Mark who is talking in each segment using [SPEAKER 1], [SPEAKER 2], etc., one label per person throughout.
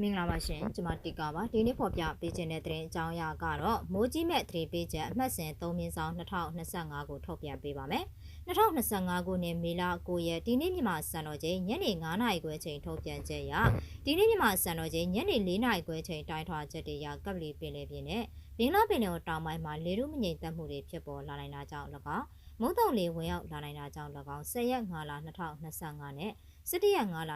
[SPEAKER 1] မင်္ဂလာပါရှင်ကျွန်မတီကာပါဒီနေ့ဖော်ပြပေးခြင်းတဲ့သတင်းအကြောင်းအရာကတော့မိုးကြီးမဲ့သတင်းပေးချက်အမှတ်စဉ်3မြင်းဆောင်2025ကိုထုတ်ပြန်ပေးပါမယ်2025ခုနှစ်မေလ9ရက်ဒီနေ့မြန်မာစံတော်ချိန်ညနေ9:00နာရီခွဲချိန်ထုတ်ပြန်ချက်အရဒီနေ့မြန်မာစံတော်ချိန်ညနေ4:00နာရီခွဲချိန်တိုင်းထွာချက်တွေရကပ်လီပင်လေပြင်းနဲ့ဘင်္ဂလားပင်လယ်တောင်ပိုင်းမှာလေထုမငြိမ်သက်မှုတွေဖြစ်ပေါ်လာနိုင်တာကြောင့်၎င်းမုတ်တုံလေဝင်ရောက်လာနိုင်တာကြောင့်၎င်း10ရက်5လ2025နဲ့ 17ရက်5လ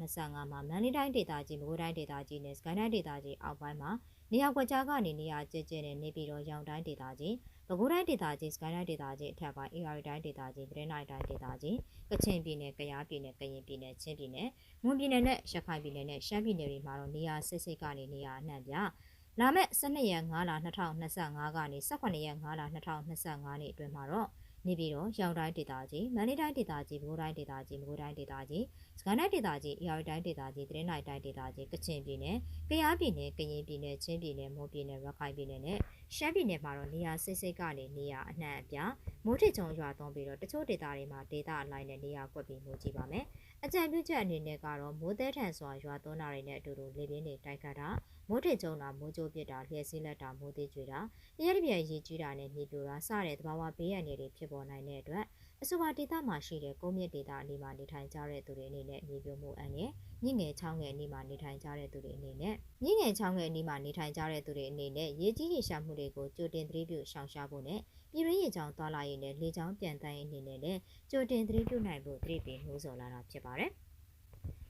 [SPEAKER 1] 2025မှာမန္တလေးတိုင်းဒေသကြီးမကွေးတိုင်းဒေသကြီးနဲ့စကိုင်းတိုင်းဒေသကြီးအောက်ပိုင်းမှာနေရာကွက်ကြားကနေနေရာကျကျနဲ့နေပြည်တော်ရောင်တိုင်းဒေသကြီးပဲခူးတိုင်းဒေသကြီးစကိုင်းတိုင်းဒေသကြီးအထက်ပိုင်း AR တိုင်းဒေသကြီးပြည်နိုင်တိုင်းဒေသကြီးကချင်ပြည်နယ်ကယားပြည်နယ်ကရင်ပြည်နယ်ချင်းပြည်နယ်မွန်ပြည်နယ်နဲ့ရခိုင်ပြည်နယ်နဲ့ရှမ်းပြည်နယ်တွေမှာတော့နေရာစစ်စစ်ကနေနေရာအနှံ့ပြလာမယ့်12ရက်5လ2025ကနေ18ရက်5လ2025နေ့အတွင်းမှာတော့ နေပြည်တော်ရောင်တိုင်းဒေသကြီးမန္တလေးတိုင်းဒေသကြီးပဲခူးတိုင်းဒေသကြီးမကွေးတိုင်းဒေသကြီးစကိုင်းတိုင်းဒေသကြီးအေရတိုင်းဒေသကြီးတရင်နိုင်တိုင်းဒေသကြီးကချင်ပြည်နယ်ကယားပြည်နယ်ကရင်ပြည်နယ်ချင်းပြည်နယ်မွန်ပြည်နယ်ရခိုင်ပြည်နယ်နဲ့ရှမ်းပြည်နယ်မှာတော့နေရာစိတ်စိတ်ကနေနေရာအနှံ့အပြားမိုးထစ်ချုံရွာသွန်းပြီးတော့တချို့ဒေသတွေမှာဒေသအလိုက်နဲ့နေရာကွက်ပြီးမိုးကြည့်ပါမယ်အကြံပြုချက်အနေနဲ့ကတော့မိုးသေးထန်စွာရွာသွန်းတာတွေနဲ့အတူတူလေပြင်းတွေတိုက်ခတ်တာ မိုးထစ်ချုံတာမိုးကြိုးပစ်တာလျှက်စီးလက်တာမိုးသေးကျွေတာရဲတပြည့်ရေကြီးတာနဲ့မြေပြိုတာစတဲ့သဘာဝဘေးရန်တွေဖြစ်ပေါ်နိုင်တဲ့အတွက်အဆိုပါဒေသမှာရှိတဲ့ကုန်းမြင့်ဒေသအနီးမှာနေထိုင်ကြတဲ့သူတွေအနေနဲ့မြေပြိုမှုအန္တရာယ်မြင့်ငယ်ချောင်းငယ်အနီးမှာနေထိုင်ကြတဲ့သူတွေအနေနဲ့မြင့်ငယ်ချောင်းငယ်အနီးမှာနေထိုင်ကြတဲ့သူတွေအနေနဲ့ရေကြီးရေရှာမှုတွေကိုကြိုတင်သတိပြုရှောင်ရှားဖို့နဲ့ပြည်ရင်းရေချောင်းသွားလာရေးနဲ့လေချောင်းပြန်တန်းရေးအနေနဲ့လည်းကြိုတင်သတိပြုနိုင်ဖို့သတိပေးနှိုးဆော်လာတာဖြစ်ပါတယ်။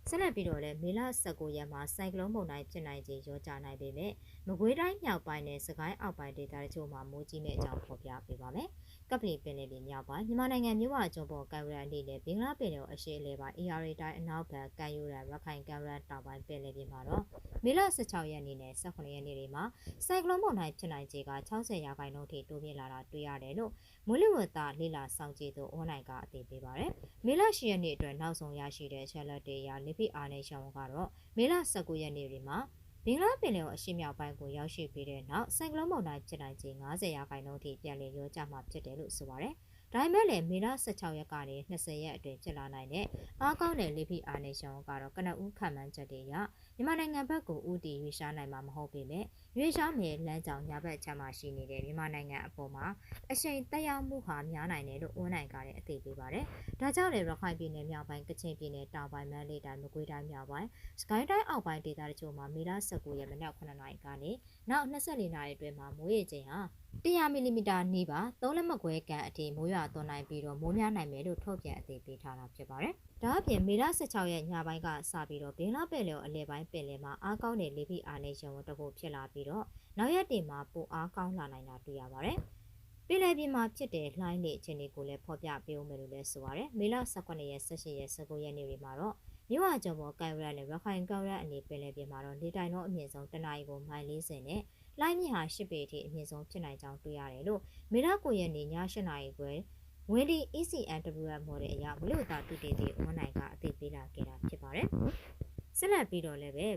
[SPEAKER 1] ဆက်လက်ပြီးတော့လည်းမေလ19ရက်မှာစိုက်ကလုန်းမုန်တိုင်းဖြစ်နိုင်ခြင်းရောကြနိုင်ပေမဲ့မကွေးတိုင်းမြောက်ပိုင်းနဲ့စကိုင်းအောက်ပိုင်းဒေသတချို့မှာမိုးကြီးမဲ့အကြောင်းဖော်ပြပေးပါမယ်။ ကပလီပင်လယ်ပြင်မြောက်ပိုင်းမြန်မာနိုင်ငံမြို့ဝကျွန်းပေါ်ကံရန်အနေနဲ့ဘင်္ဂလားပင်လယ်အရှေ့အလယ်ပိုင်း AR တိုင်းအနောက်ဘက်ကံယူရန်ရခိုင်ကံရန်တောင်ပိုင်းပင်လယ်ပြင်မှာတော့မေလ16ရက်နေ့နဲ့18ရက်နေ့တွေမှာစိုက်ကလုန်းမုန်တိုင်းဖြစ်နိုင်ခြေက60ရာခိုင်နှုန်းထိတိုးမြင့်လာတာတွေ့ရတယ်လို့မိုးလေဝသလေလာစောင့်ကြည့်သူအွန်လိုင်းကအသိပေးပါတယ်။မေလ10ရက်နေ့အတွက်နောက်ဆုံးရရှိတဲ့ချက်လက်တွေအရလိဖိအာနေရှောင်းကတော့မေလ19ရက်နေ့တွေမှာ ဘင်္ဂလားပင်လယ်အရှေ့မြောက်ပိုင်းကိုရောက်ရှိပြီးတဲ့နောက်ဆိုင်ကလုန်းမုန်တိုင်းဖြစ်နိုင်ခြေ90ရာခိုင်နှုန်းထိပြန်လည်ရောကျမှာဖြစ်တယ်လို့ဆိုပါတယ်။ ဒါပေမဲ့လည်းမေလ16ရက်ကနေ20ရက်အတွင်းဖြစ်လာနိုင်တဲ့အားကောင်းတဲ့လေဖိအားနည်းရှောင်းကတော့ကနဦးခံမှန်းချက်တွေအရမြန်မာနိုင်ငံဘက်ကိုဥတီရွေးရှားနိုင်မှာမဟုတ်ပေမဲ့ရွေးရှားမြေလမ်းကြောင်းညာဘက်ချမ်းမှာရှိနေတဲ့မြန်မာနိုင်ငံအပေါ်မှာအရှိန်တက်ရောက်မှုဟာများနိုင်တယ်လို့ဝန်နိုင်ကလည်းအသိပေးပါတယ်။ဒါကြောင့်လည်းရခိုင်ပြည်နယ်မြောက်ပိုင်းကချင်ပြည်နယ်တောင်ပိုင်းမန္တလေးတိုင်းမကွေးတိုင်းမြောက်ပိုင်းစကိုင်းတိုင်းအောက်ပိုင်းဒေသတချို့မှာမေလ19ရက်မနက်9:00နာရီကနေနောက်24နာရီအတွင်းမှာမိုးရေချိန်ဟာ 100မီလီမီတာနီးပါသုံးလက်မခွဲကန်အထိမိုးရွာသွန်းနိုင်ပြီးတော့မိုးများနိုင်မယ်လို့ထုတ်ပြန်အသိပေးထားတာဖြစ်ပါတယ်။ဒါအပြင်မေလ16ရက်ညပိုင်းကစပြီးတော့ဘင်္ဂလားပင်လယ်အလဲပိုင်းပင်လယ်မှာအားကောင်းတဲ့လေဖိအားနည်းရုံတခုဖြစ်လာပြီးတော့နောက်ရက်တင်မှာပိုအားကောင်းလာနိုင်တာတွေ့ရပါတယ်။ပင်လယ်ပြင်မှာဖြစ်တဲ့လှိုင်းလေအခြေအနေကိုလည်းဖော်ပြပေးဦးမယ်လို့လည်းဆိုပါတယ်။မေလ18ရက်18ရက်19ရက်နေ့တွေမှာတော့ မြို့ဝကျော်ပေါ်ကန်ရတ်နဲ့ရခိုင်ကန်ရတ်အနေပင်လယ်ပြင်မှာတော့လေတိုင်တော့အမြင့်ဆုံးတနအီကိုမိုင်40နဲ့လှိုင်းမြင့်ဟာ10ပေအထိအမြင့်ဆုံးဖြစ်နိုင်ကြောင်းတွေ့ရတယ်လို့မေလ9ရက်နေ့ည8နာရီခွဲဝင်းဒီ ECNWF model အရမလို့သာတူတည်သည့် online ကအသိပေးလာခဲ့တာဖြစ်ပါတယ်။ဆက်လက်ပြီးတော့လည်းပဲ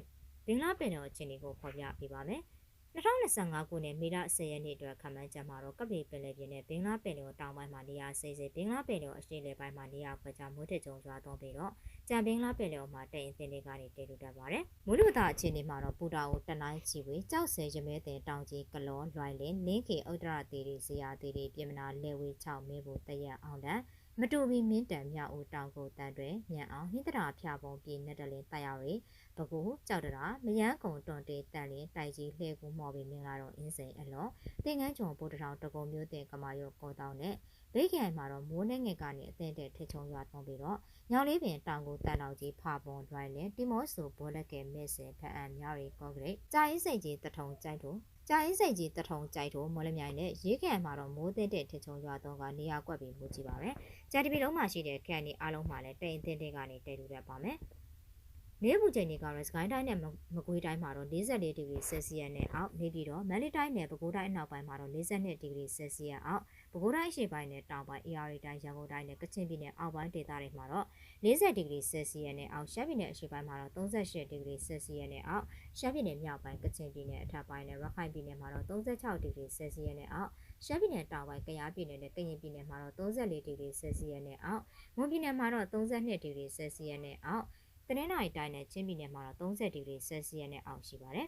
[SPEAKER 1] ဘင်္ဂလားပင်တော်အခြေအနေကိုဖော်ပြပေးပါမယ်။ 2025ခုနှစ်မေလ10ရက်နေ့အတွက်ခန့်မှန်းချက်မှာတော့ကပ္ပလီပင်လယ်ပြင်နဲ့ဘင်္ဂလားပင်လယ်တောင်ပိုင်းမှာနေရာစိစိဘင်္ဂလားပင်လယ်အရှေ့လယ်ပိုင်းမှာနေရာခွဲခြားမိုးထစ်ကြုံရွာသွန်းပြီးတော့ကြံဘင်္ဂလားပင်လယ်မှာတိမ်အင်းတွေကနေတည်လူတတ်ပါတယ်။မိုးလေဝသအခြေအနေမှာတော့ပူတာကိုတနိုင်းချီဝေကြောက်ဆယ်ရမဲတဲ့တောင်ကြီးကလောလွိုင်လင်းလင်းခေဥဒ္ဒရာတီရီဇီယာတီရီပြင်မနာလဲဝေ6မင်းဘူတရက်အောင်တန်းမတူဘီမင်းတန်မြောက်ဦးတောင်ကိုတန်တွင်မြန်အောင်ဟင်းတရာဖျာပုံပြည်နဲ့တလင်းတိုက်ရ ရီဘကူကြောက်တရာမယန်းကုံတွန်တေတန်လင်းတိုက်ကြီးလှဲကူမော်ဘီမင်္ဂလာတော်အင်းစိန်အလောတင်ငန်းချုံပိုးတထောင်တကုံမျိုးတင်ကမာယောကောတောင်းနဲ့ဘေးကန်မှာတော့မိုးနဲ့ငယ်ကနေအသင်းတဲ့ထချုံရွာသွန်းပြီးတော့ညောင်လေးပင်တောင်ကိုတန်တော်ကြီးဖာပွန်ဒရိုင်လင်တီမော့ဆိုဘောလက်ကဲမက်ဆင်ဖအန်မြရီကော့ဂရိတ်ကြာရင်စိတ်ကြီးတထုံကြိုက်တို့ကြာရင်စိတ်ကြီးတထုံကြိုက်တို့မော်လမြိုင်နဲ့ရေးကန်မှာတော့မိုးတဲ့တဲ့ထချုံရွာသွန်းကနေရာကွက်ပြီးမိုးကြည့်ပါမယ်ကြာတီပီလုံးမှာရှိတဲ့ကန်ဒီအားလုံးမှာလည်းတိမ်အသင်းတဲ့ကနေတဲလူတတ်ပါမယ် နေပူချိန်တွေကတော့စကိုင်းတိုင်းနဲ့မကွေးတိုင်းမှာတော့44ဒီဂရီဆယ်စီယပ်နဲ့အောက်နေပြီးတော့မန္တလေးတိုင်းနဲ့ပဲခူးတိုင်းအနောက်ပိုင်းမှာတော့42ဒီဂရီဆယ်စီယပ်အောက်ပဲခူးတိုင်းအရှေ့ပိုင်းနဲ့တောင်ပိုင်း AR တိုင်းရန်ကုန်တိုင်းနဲ့ကချင်ပြည်နယ်အောက်ပိုင်းဒေသတွေမှာတော့40ဒီဂရီဆယ်စီယပ်နဲ့အောက်ရှမ်းပြည်နယ်အရှေ့ပိုင်းမှာတော့38ဒီဂရီဆယ်စီယပ်နဲ့အောက်ရှမ်းပြည်နယ်မြောက်ပိုင်းကချင်ပြည်နယ်အထက်ပိုင်းနဲ့ရခိုင်ပြည်နယ်မှာတော့36ဒီဂရီဆယ်စီယပ်နဲ့အောက်ရှမ်းပြည်နယ်တောင်ပိုင်းကယားပြည်နယ်နဲ့ကရင်ပြည်နယ်မှာတော့34ဒီဂရီဆယ်စီယပ်နဲ့အောက်မွန်ပြည်နယ်မှာတော့32ဒီဂရီဆယ်စီယပ်နဲ့အောက် တနင်္လာရီတိုင်းနဲ့ချင်းပြည်နယ်မှာတော့30ဒီဂရီဆယ်စီယပ်နဲ့အောက်ရှိပါတယ်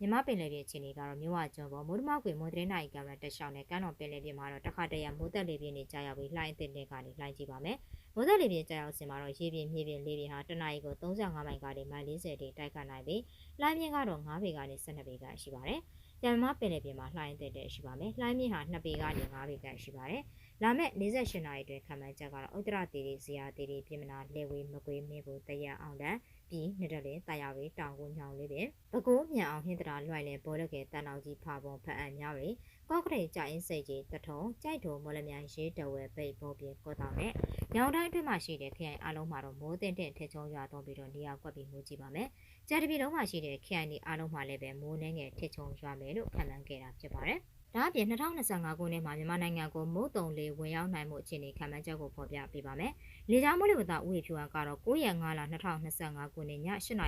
[SPEAKER 1] မြမပင်လယ်ပြင်အခြေအနေကတော့မြို့ဝကျွန်းပေါ်မိုးတမကွေမိုးတရင်နိုင်ကံရတက်ရှောင်းနဲ့ကမ်းတော်ပင်လယ်ပြင်မှာတော့တစ်ခါတည်းရမိုးသက်လေပြင်းနေကြရောက်ပြီးလှိုင်းအသစ်တွေကနေလှိုင်းကြည့်ပါမယ်။မိုးသက်လေပြင်းကြရောက်စင်မှာတော့ရေပြင်မြေပြင်လေပြင်ဟာတနအီကို35မိုင်ကနေမိုင်40တိတိုက်ခတ်နိုင်ပြီးလှိုင်းမြင့်ကတော့9ပေကနေ12ပေကရှိပါတယ်။ကြံမပင်လယ်ပြင်မှာလှိုင်းအသစ်တွေရှိပါမယ်။လှိုင်းမြင့်ဟာ2ပေကနေ9ပေကရှိပါတယ်။ လာမယ့်48နာရီအတွင်းခံမှန်းချက်ကတော့ဥတ္တရတီရီဇီယာတီရီပြင်မနာလေဝေးမကွေးမင်းဘူးတရအောင်တန်းပြီးနှစ်တက်လင်းတာယာဝေးတောင်ကိုညောင်လေးပင်ပကိုးမြန်အောင်ဟင်းတရာလွှိုင်လင်ဘောလကဲတန်အောင်ကြီးဖာပုံဖတ်အံများရီကော့ကရိတ်ကြိုင်းစိတ်ကြီးတထုံကြိုက်ထုံမော်လမြိုင်ရေးတဝဲပိတ်ဘောပြေကောတောင်နဲ့ညောင်တိုင်းအတွင်းမှာရှိတဲ့ခရိုင်အလုံးမှာတော့မိုးတင်တင်ထက်ချုံရွာသွန်းပြီးတော့နေရာကွက်ပြီးမိုးကြည့်ပါမယ်။ကြက်တပီလုံးမှာရှိတဲ့ခရိုင်ဒီအလုံးမှာလည်းပဲမိုးနှင်းငယ်ထက်ချုံရွာမယ်လို့ခန့်မှန်းခဲ့တာဖြစ်ပါတယ်။ ဒါအပြင်2025ခုနှစ်မှာမြန်မာနိုင်ငံကိုမိုးတုံလေးဝင်ရောက်နိုင်မှုအခြေအနေခံမှန်းချက်ကိုဖော်ပြပေးပါမယ်။လေကြောင်းမိုးလေဝသဥပဒေဖြူအကတော့9ရက်5လ2025ခုနှစ်ည8:28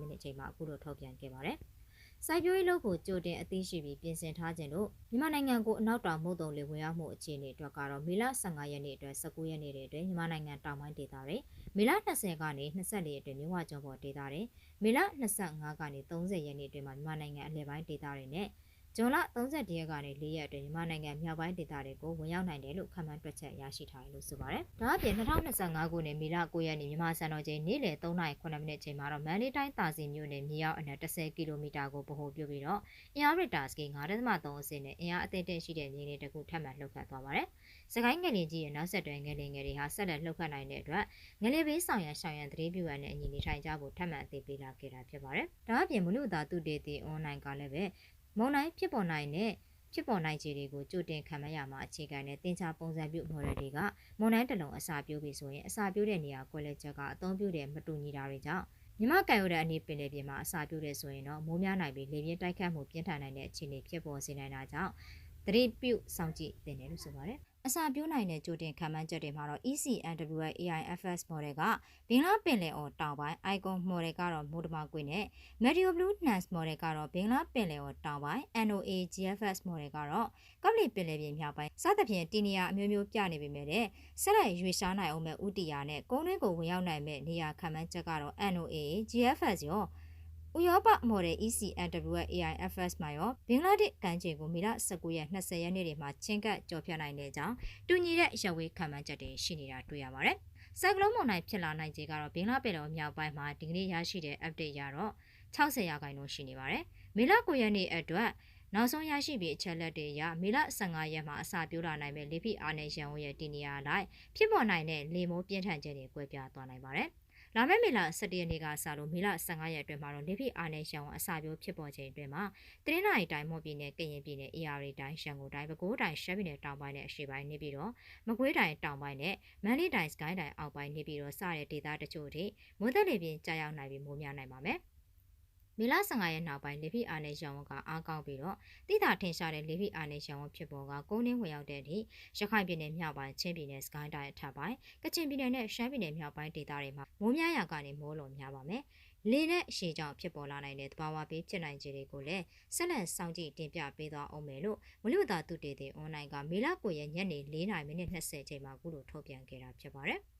[SPEAKER 1] မိနစ်အချိန်မှာအခုလိုထုတ်ပြန်ခဲ့ပါတယ်။စိုက်ပျိုးရေးလုပ်ဖို့ကြိုတင်အသိရှိပြီးပြင်ဆင်ထားခြင်းလို့မြန်မာနိုင်ငံကိုအနောက်တောင်မုတ်တုံလေးဝင်ရောက်မှုအခြေအနေအတွက်ကတော့မေလ15ရက်နေ့အတွက်19ရက်နေ့တွေအတွင်းမြန်မာနိုင်ငံတောင်ပိုင်းဒေသတွေမေလ20ကနေ24အတွင်းမြဝကျော်ပေါ်ဒေသတွေမေလ25ကနေ30ရက်နေ့အတွင်းမှာမြန်မာနိုင်ငံအလယ်ပိုင်းဒေသတွေနဲ့ ဇွန်လ31ရက်ကနေ4ရက်အတွင်းမြန်မာနိုင်ငံမြောက်ပိုင်းဒေသတွေကိုဝင်ရောက်နိုင်တယ်လို့ခန့်မှန်းတွက်ချက်ရရှိထားတယ်လို့ဆိုပါတယ်။ဒါအပြင်2025ခုနှစ်မေလ9ရက်နေ့မြန်မာစံတော်ချိန်နေ့လယ်3:09မိနစ်ချိန်မှာတော့မန္တလေးတိုင်းတာစီမြို့နယ်မြေရောက်အနက်10ကီလိုမီတာကိုဗဟိုပြုပြီးတော့အင်အားရတာစကီ9.3အဆင့်နဲ့အင်အားအသင့်တင်ရှိတဲ့မြေလေးတစ်ခုထပ်မံလှုပ်ခတ်သွားပါတယ်။စကိုင်းငလင်ကြီးရဲ့နောက်ဆက်တွဲငလင်ငယ်တွေဟာဆက်လက်လှုပ်ခတ်နိုင်တဲ့အတွက်ငလင်ဘေးဆောင်ရန်ရှောင်ရန်သတိပြုရတဲ့အညီနေထိုင်ကြဖို့ထပ်မံအသိပေးလာခဲ့တာဖြစ်ပါတယ်။ဒါအပြင်မလူသားသူတေတီအွန်လိုင်းကလည်းပဲ မုံတိုင်းဖြစ်ပေါ်နိုင်တဲ့ဖြစ်ပေါ်နိုင်ခြေတွေကိုကြိုတင်ခံမရမှာအခြေခံတဲ့တင်ချပုံစံပြု model တွေကမုံတိုင်းတစ်လုံးအစာပြိုးပြီဆိုရင်အစာပြိုးတဲ့နေရာကွက်လက်ချက်ကအသုံးပြုတဲ့မတူညီတာတွေကြောင့်မြမကန်ရတဲ့အနည်းပင်လေပြင်မှာအစာပြိုးတဲ့ဆိုရင်တော့မိုးများနိုင်ပြီးလေပြင်းတိုက်ခတ်မှုပြင်းထန်နိုင်တဲ့အခြေအနေဖြစ်ပေါ်စေနိုင်တာကြောင့်သတိပြုစောင့်ကြည့်သင့်တယ်လို့ဆိုပါတယ် အစာပြိုးနိုင်တဲ့ကြိုတင်ခံမှန်းချက်တွေမှာတော့ ECNWA AIFS model ကဘင်္ဂလားပင်လယ်အော်တောင်ပိုင်း Icon model ကတော့မိုးတမကွေနဲ့ Meteo Blue Nance model ကတော့ဘင်္ဂလားပင်လယ်အော်တောင်ပိုင်း NOA GFS model ကတော့ကပလီပင်လယ်ပြင်မြောက်ပိုင်းစသဖြင့်တီနီယာအမျိုးမျိုးပြနေပေမဲ့ဆက်လက်ရွေရှားနိုင်အောင်မဲ့ဥတီယာနဲ့ကုန်းတွင်းကိုဝင်ရောက်နိုင်မဲ့နေရာခံမှန်းချက်ကတော့ NOA GFS ရော ဥရောပမော်ဒယ် ECNW AIFS မှာရောဘင်္ဂလားဒေ့ရှ်ကမ်းခြေကိုမေလ19ရက်20ရက်နေ့တွေမှာချင်းကပ်ကြော်ဖြတ်နိုင်တဲ့ကြောင်းတူညီတဲ့ရဝေးခံမှန်းချက်တွေရှိနေတာတွေ့ရပါတယ်။စိုက်ကလုံးမုန်တိုင်းဖြစ်လာနိုင်ခြေကတော့ဘင်္ဂလားပင်လယ်မြောက်ပိုင်းမှာဒီကနေ့ရရှိတဲ့ update ရတော့60ရာခိုင်နှုန်းရှိနေပါတယ်။မေလ9ရက်နေ့အတွက်နောက်ဆုံးရရှိပြီးအချက်လက်တွေအရမေလ15ရက်မှာအစာပြိုးလာနိုင်မဲ့လေဖိအာနေရန်ဝရဲ့တီနီယာလိုက်ဖြစ်ပေါ်နိုင်တဲ့လေမိုးပြင်းထန်ခြင်းတွေကွဲပြားသွားနိုင်ပါတယ်။ လာမယ့်မေလ17ရက်နေ့ကစလို့မေလ15ရက်အတွင်းမှာတော့လေဖိအာနယ်ရှောင်းအစာပြိုးဖြစ်ပေါ်ခြင်းအတွင်းမှာတရင်းနိုင်တိုင်းမော့ပြည်နယ်ကရင်ပြည်နယ် AR တိုင်းရှမ်းကိုတိုင်းပဲခူးတိုင်းရှမ်းပြည်နယ်တောင်ပိုင်းနဲ့အရှေ့ပိုင်းနေပြီးတော့မကွေးတိုင်းတောင်ပိုင်းနဲ့မန္တလေးတိုင်းစကိုင်းတိုင်းအောက်ပိုင်းနေပြီးတော့စတဲ့ဒေသတချို့ထိမိုးသက်လေပြင်းကြာရောက်နိုင်ပြီးမိုးများနိုင်ပါမယ်။ မေလ15ရက်နောက်ပိုင်းလေဖိအာနယ်ရောင်ကအားကောင်းပြီးတော့တိတာထင်ရှားတဲ့လေဖိအာနယ်ရောင်ဖြစ်ပေါ်ကကုန်းနှင်းဝင်ရောက်တဲ့အထိရခိုင်ပြည်နယ်မြောက်ပိုင်းချင်းပြည်နယ်စကိုင်းတိုင်းအထက်ပိုင်းကချင်ပြည်နယ်နဲ့ရှမ်းပြည်နယ်မြောက်ပိုင်းဒေသတွေမှာမိုးများရာကနေမိုးလုံများပါမယ်။လေနဲ့အရှိကြောင့်ဖြစ်ပေါ်လာနိုင်တဲ့သဘာဝဘေးဖြစ်နိုင်ခြေတွေကိုလည်းဆက်လက်စောင့်ကြည့်တင်ပြပေးသွားအောင်မယ်လို့မလူသားသူတေတဲ့အွန်လိုင်းကမေလ9ရက်ညနေ4:20ချိန်မှာအခုလိုထုတ်ပြန်ခဲ့တာဖြစ်ပါတယ်။